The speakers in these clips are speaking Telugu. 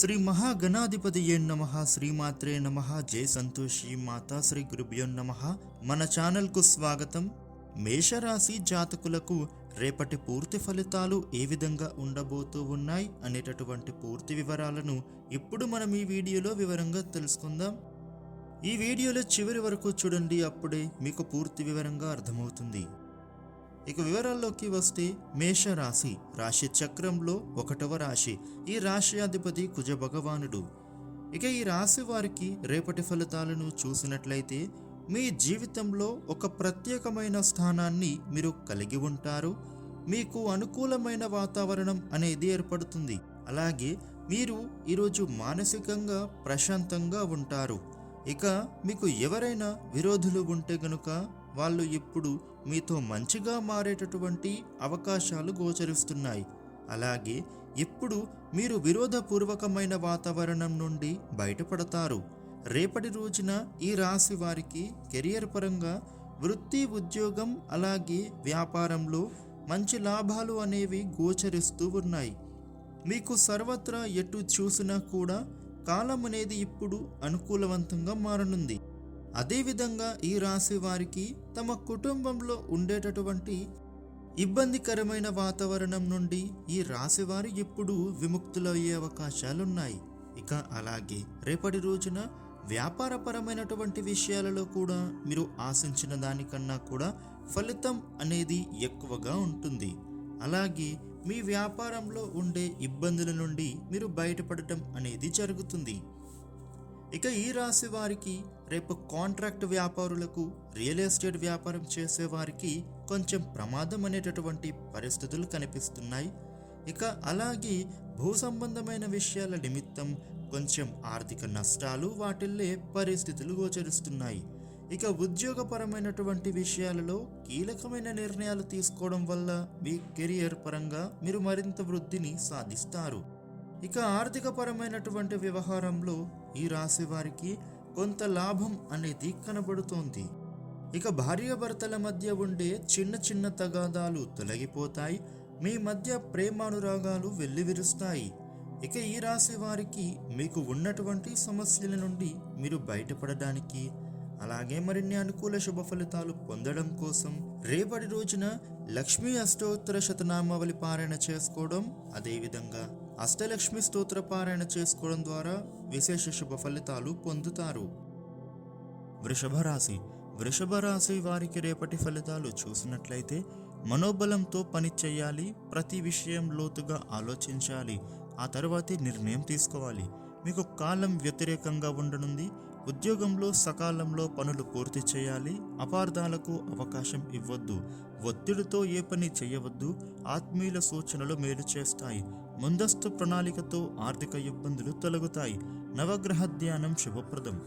శ్రీ మహాగణాధిపతి ఏ నమ శ్రీమాత్రే నమ జై సంతోషి మాతా శ్రీ గురుభ్యో నమ. మన ఛానల్కు స్వాగతం. మేషరాశి జాతకులకు రేపటి పూర్తి ఫలితాలు ఏ విధంగా ఉండబోతూ ఉన్నాయి అనేటటువంటి పూర్తి వివరాలను ఇప్పుడు మనం ఈ వీడియోలో వివరంగా తెలుసుకుందాం. ఈ వీడియోలో చివరి వరకు చూడండి అప్పుడే మీకు పూర్తి వివరంగా అర్థమవుతుంది. ఇక వివరాల్లోకి వస్తే మేషరాశి రాశి చక్రంలో ఒకటవ రాశి ఈ రాశి అధిపతి కుజ భగవానుడు ఇక ఈ రాశి వారికి రేపటి ఫలితాలను చూసినట్లయితే మీ జీవితంలో ఒక ప్రత్యేకమైన స్థానాన్ని మీరు కలిగి ఉంటారు. మీకు అనుకూలమైన వాతావరణం అనేది ఏర్పడుతుంది. అలాగే మీరు ఈరోజు మానసికంగా ప్రశాంతంగా ఉంటారు. ఇక మీకు ఎవరైనా విరోధులు ఉంటే గనుక వాళ్ళు ఇప్పుడు మీతో మంచిగా మారేటటువంటి అవకాశాలు గోచరిస్తున్నాయి. అలాగే ఇప్పుడు మీరు విరోధపూర్వకమైన వాతావరణం నుండి బయటపడతారు. రేపటి రోజున ఈ రాశి వారికి కెరియర్ పరంగా వృత్తి ఉద్యోగం అలాగే వ్యాపారంలో మంచి లాభాలు అనేవి గోచరిస్తూ ఉన్నాయి. మీకు సర్వత్రా ఎటు చూసినా కూడా కాలం అనేది ఇప్పుడు అనుకూలవంతంగా మారనుంది. అదేవిధంగా ఈ రాశి వారికి తమ కుటుంబంలో ఉండేటటువంటి ఇబ్బందికరమైన వాతావరణం నుండి ఈ రాశి వారు ఇప్పుడు విముక్తులయ్యే అవకాశాలున్నాయి. ఇక అలాగే రేపటి రోజున వ్యాపారపరమైనటువంటి విషయాలలో కూడా మీరు ఆశించిన దానికన్నా కూడా ఫలితం అనేది ఎక్కువగా ఉంటుంది. అలాగే మీ వ్యాపారంలో ఉండే ఇబ్బందుల నుండి మీరు బయటపడటం అనేది జరుగుతుంది. ఇక ఈ రాశి వారికి రేపు కాంట్రాక్ట్ వ్యాపారులకు రియల్ ఎస్టేట్ వ్యాపారం చేసే వారికి కొంచెం ప్రమాదం అనేటటువంటి పరిస్థితులు కనిపిస్తున్నాయి. ఇక అలాగే భూ సంబంధమైన విషయాల నిమిత్తం కొంచెం ఆర్థిక నష్టాలు వాటిల్లే పరిస్థితులు గోచరిస్తున్నాయి. ఇక ఉద్యోగపరమైనటువంటి విషయాలలో కీలకమైన నిర్ణయాలు తీసుకోవడం వల్ల మీ కెరియర్ పరంగా మీరు మరింత వృద్ధిని సాధిస్తారు. ఇక ఆర్థిక పరమైనటువంటి వ్యవహారంలో ఈ రాశి వారికి కొంత లాభం అనేది కనబడుతోంది. ఇక భార్యాభర్తల మధ్య ఉండే చిన్న చిన్న తగాదాలు తొలగిపోతాయి. మీ మధ్య ప్రేమానురాగాలు వెల్లివిరుస్తాయి. ఇక ఈ రాశి వారికి మీకు ఉన్నటువంటి సమస్యల నుండి మీరు బయటపడడానికి అలాగే మరిన్ని అనుకూల శుభ ఫలితాలు పొందడం కోసం రేపటి రోజున లక్ష్మీ అష్టోత్తర శతనామావళి పారాయణ చేసుకోవడం అదేవిధంగా అష్టలక్ష్మి స్తోత్ర పారాయణ చేసుకోవడం ద్వారా విశేష శుభ ఫలితాలు పొందుతారు. వృషభరాశి. వృషభరాశి వారికి రేపటి ఫలితాలు చూసినట్లయితే మనోబలంతో పని చేయాలి ప్రతి విషయం లోతుగా ఆలోచించాలి ఆ తర్వాతే నిర్ణయం తీసుకోవాలి. మీకు కాలం వ్యతిరేకంగా ఉండనుంది ఉద్యోగంలో సకాలంలో పనులు పూర్తి చేయాలి అపార్థాలకు అవకాశం ఇవ్వద్దు ఒత్తిడితో ఏ పని చేయవద్దు ఆత్మీయుల సూచనలు మేలు చేస్తాయి ముందస్తు ప్రణాళికతో ఆర్థిక ఇబ్బందులు తొలగుతాయి. నవగ్రహ ధ్యానం శుభప్రదం.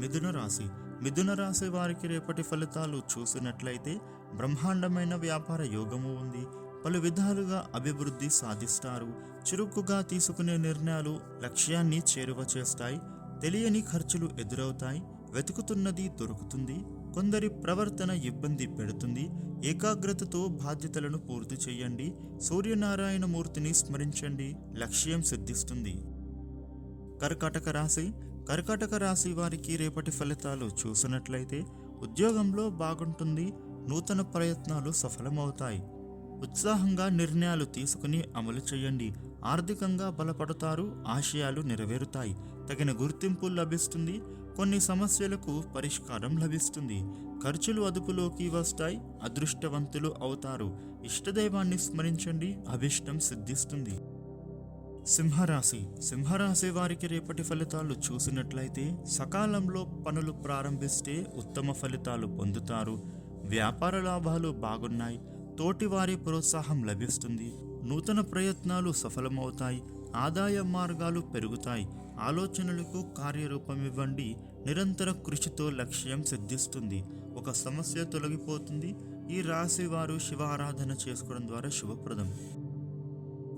మిథున రాశి. మిథున రాశి వారికి రేపటి ఫలితాలు చూసినట్లయితే బ్రహ్మాండమైన వ్యాపార యోగము ఉంది. పలు విధాలుగా అభివృద్ధి సాధిస్తారు. చురుకుగా తీసుకునే నిర్ణయాలు లక్ష్యాన్ని చేరువ చేస్తాయి. తెలియని ఖర్చులు ఎదురవుతాయి వెతుకుతున్నది దొరుకుతుంది కొందరి ప్రవర్తన ఇబ్బంది పెడుతుంది. ఏకాగ్రతతో బాధ్యతలను పూర్తి చేయండి సూర్యనారాయణ మూర్తిని స్మరించండి లక్ష్యం సిద్ధిస్తుంది. కర్కాటక రాశి కర్కాటక రాశి వారికి రేపటి ఫలితాలు చూసినట్లయితే ఉద్యోగంలో బాగుంటుంది నూతన ప్రయత్నాలు సఫలమవుతాయి. ఉత్సాహంగా నిర్ణయాలు తీసుకుని అమలు చేయండి ఆర్థికంగా బలపడతారు ఆశయాలు నెరవేరుతాయి. తగిన గుర్తింపు లభిస్తుంది కొన్ని సమస్యలకు పరిష్కారం లభిస్తుంది. ఖర్చులు అదుపులోకి వస్తాయి అదృష్టవంతులు అవుతారు. ఇష్టదైవాన్ని స్మరించండి అభిష్టం సిద్ధిస్తుంది. సింహరాశి. సింహరాశి వారికి రేపటి ఫలితాలు చూసినట్లయితే సకాలంలో పనులు ప్రారంభిస్తే ఉత్తమ ఫలితాలు పొందుతారు. వ్యాపార లాభాలు బాగున్నాయి తోటివారి ప్రోత్సాహం లభిస్తుంది. నూతన ప్రయత్నాలు సఫలమవుతాయి ఆదాయ మార్గాలు పెరుగుతాయి. ఆలోచనలకు కార్యరూపం ఇవ్వండి నిరంతర కృషితో లక్ష్యం సిద్ధిస్తుంది. ఒక సమస్య తొలగిపోతుంది. ఈ రాశి వారు శివ ఆరాధన చేసుకోవడం ద్వారా శుభప్రదం.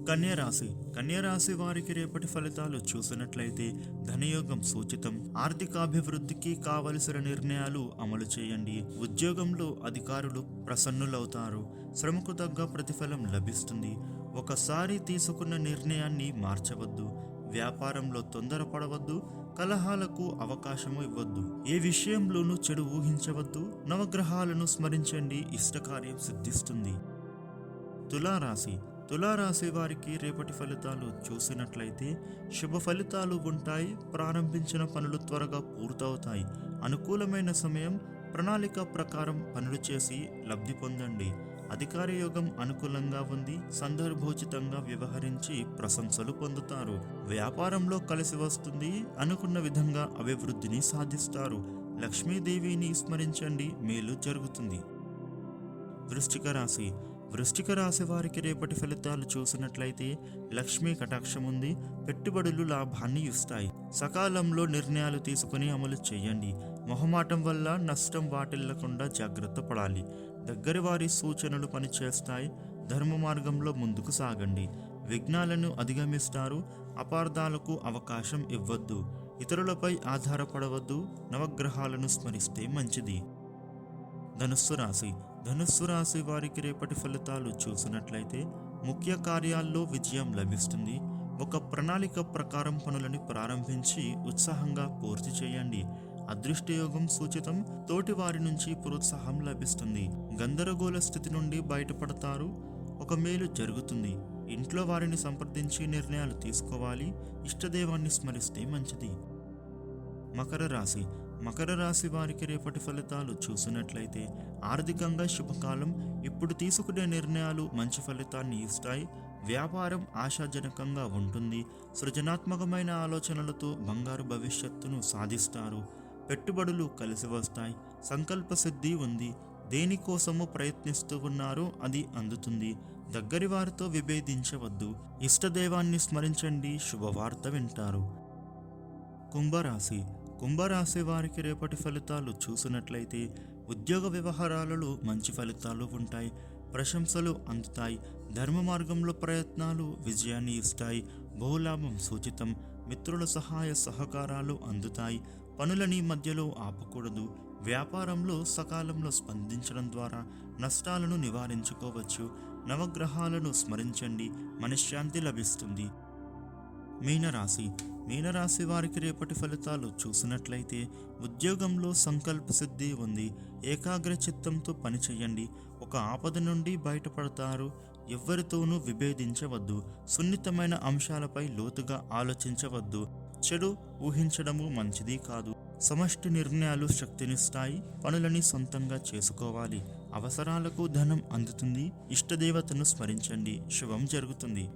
కన్యరాశి. కన్యరాశి వారికి రేపటి ఫలితాలు చూసినట్లయితే ధనయోగం సూచితం. ఆర్థికాభివృద్ధికి కావలసిన నిర్ణయాలు అమలు చేయండి. ఉద్యోగంలో అధికారులు ప్రసన్నులవుతారు. శ్రమకు తగ్గ ప్రతిఫలం లభిస్తుంది. ఒకసారి తీసుకున్న నిర్ణయాన్ని మార్చవద్దు. వ్యాపారంలో తొందరపడవద్దు కలహాలకు అవకాశము ఇవ్వద్దు. ఏ విషయంలోనూ చెడు ఊహించవద్దు నవగ్రహాలను స్మరించండి ఇష్టకార్యం సిద్ధిస్తుంది. తులారాశి. తులారాశి వారికి రేపటి ఫలితాలు చూసినట్లయితే శుభ ఫలితాలు ఉంటాయి ప్రారంభించిన పనులు త్వరగా పూర్తవుతాయి. అనుకూలమైన సమయం ప్రణాళిక ప్రకారం పనులు చేసి లబ్ధి పొందండి. అధికార యోగం అనుకూలంగా ఉంది సందర్భోచితంగా వ్యవహరించి ప్రశంసలు పొందుతారు. వ్యాపారంలో కలిసి వస్తుంది అనుకున్న విధంగా అభివృద్ధిని సాధిస్తారు. లక్ష్మీదేవిని స్మరించండి మేలు జరుగుతుంది. వృష్టిక రాశి. వృష్టిక రాశి వారికి రేపటి ఫలితాలు చూసినట్లయితే లక్ష్మీ కటాక్షం ఉంది పెట్టుబడులు లాభాన్ని ఇస్తాయి. సకాలంలో నిర్ణయాలు తీసుకుని అమలు చేయండి. మొహమాటం వల్ల నష్టం వాటిల్లకుండా జాగ్రత్త పడాలి. దగ్గర వారి సూచనలు పనిచేస్తాయి. ధర్మ మార్గంలో ముందుకు సాగండి. విఘ్నాలను అధిగమిస్తారు. అపార్థాలకు అవకాశం ఇవ్వద్దు. ఇతరులపై ఆధారపడవద్దు. నవగ్రహాలను స్మరిస్తే మంచిది. ధనుస్సు రాశి. ధనుస్సు రాశి వారికి రేపటి ఫలితాలు చూసినట్లయితే ముఖ్య కార్యాల్లో విజయం లభిస్తుంది. ఒక ప్రణాళిక ప్రకారం పనులను ప్రారంభించి ఉత్సాహంగా పూర్తి చేయండి. అదృష్టయోగం సూచితం తోటి వారి నుంచి ప్రోత్సాహం లభిస్తుంది. గందరగోళ స్థితి నుండి బయటపడతారు. ఒక మేలు జరుగుతుంది. ఇంట్లో వారిని సంప్రదించి నిర్ణయాలు తీసుకోవాలి. ఇష్టదేవాన్ని స్మరిస్తే మంచిది. మకర రాశి. మకర రాశి వారికి రేపటి ఫలితాలు చూసినట్లయితే ఆర్థికంగా శుభకాలం. ఇప్పుడు తీసుకునే నిర్ణయాలు మంచి ఫలితాన్ని ఇస్తాయి. వ్యాపారం ఆశాజనకంగా ఉంటుంది. సృజనాత్మకమైన ఆలోచనలతో బంగారు భవిష్యత్తును సాధిస్తారు. పెట్టుబడులు కలిసి వస్తాయి. సంకల్ప సిద్ధి ఉంది. దేనికోసము ప్రయత్నిస్తూ ఉన్నారో అది అందుతుంది. దగ్గరి వారితో విభేదించవద్దు. ఇష్టదైవాన్ని స్మరించండి. శుభవార్త వింటారు. కుంభరాశి. కుంభరాశి వారికి రేపటి ఫలితాలు చూసినట్లయితే ఉద్యోగ వ్యవహారాలలో మంచి ఫలితాలు ఉంటాయి. ప్రశంసలు అందుతాయి. ధర్మ మార్గంలో ప్రయత్నాలు విజయాన్ని ఇస్తాయి. బహులాభం సూచితం. మిత్రుల సహాయ సహకారాలు అందుతాయి. పనులని మధ్యలో ఆపకూడదు. వ్యాపారంలో సకాలంలో స్పందించడం ద్వారా నష్టాలను నివారించుకోవచ్చు. నవగ్రహాలను స్మరించండి. మనశ్శాంతి లభిస్తుంది. మీనరాశి. మీనరాశి వారికి రేపటి ఫలితాలు చూసినట్లయితే ఉద్యోగంలో సంకల్ప సిద్ధి ఉంది. ఏకాగ్ర చిత్తంతో పనిచేయండి ఒక ఆపద నుండి బయటపడతారు. ఎవ్వరితోనూ విభేదించవద్దు. సున్నితమైన అంశాలపై లోతుగా ఆలోచించవద్దు. చెడు ఊహించడము మంచిది కాదు. సమష్టి నిర్ణయాలు శక్తినిస్తాయి పనులని సొంతంగా చేసుకోవాలి. అవసరాలకు ధనం అందుతుంది. ఇష్టదేవతను స్మరించండి. శుభం జరుగుతుంది.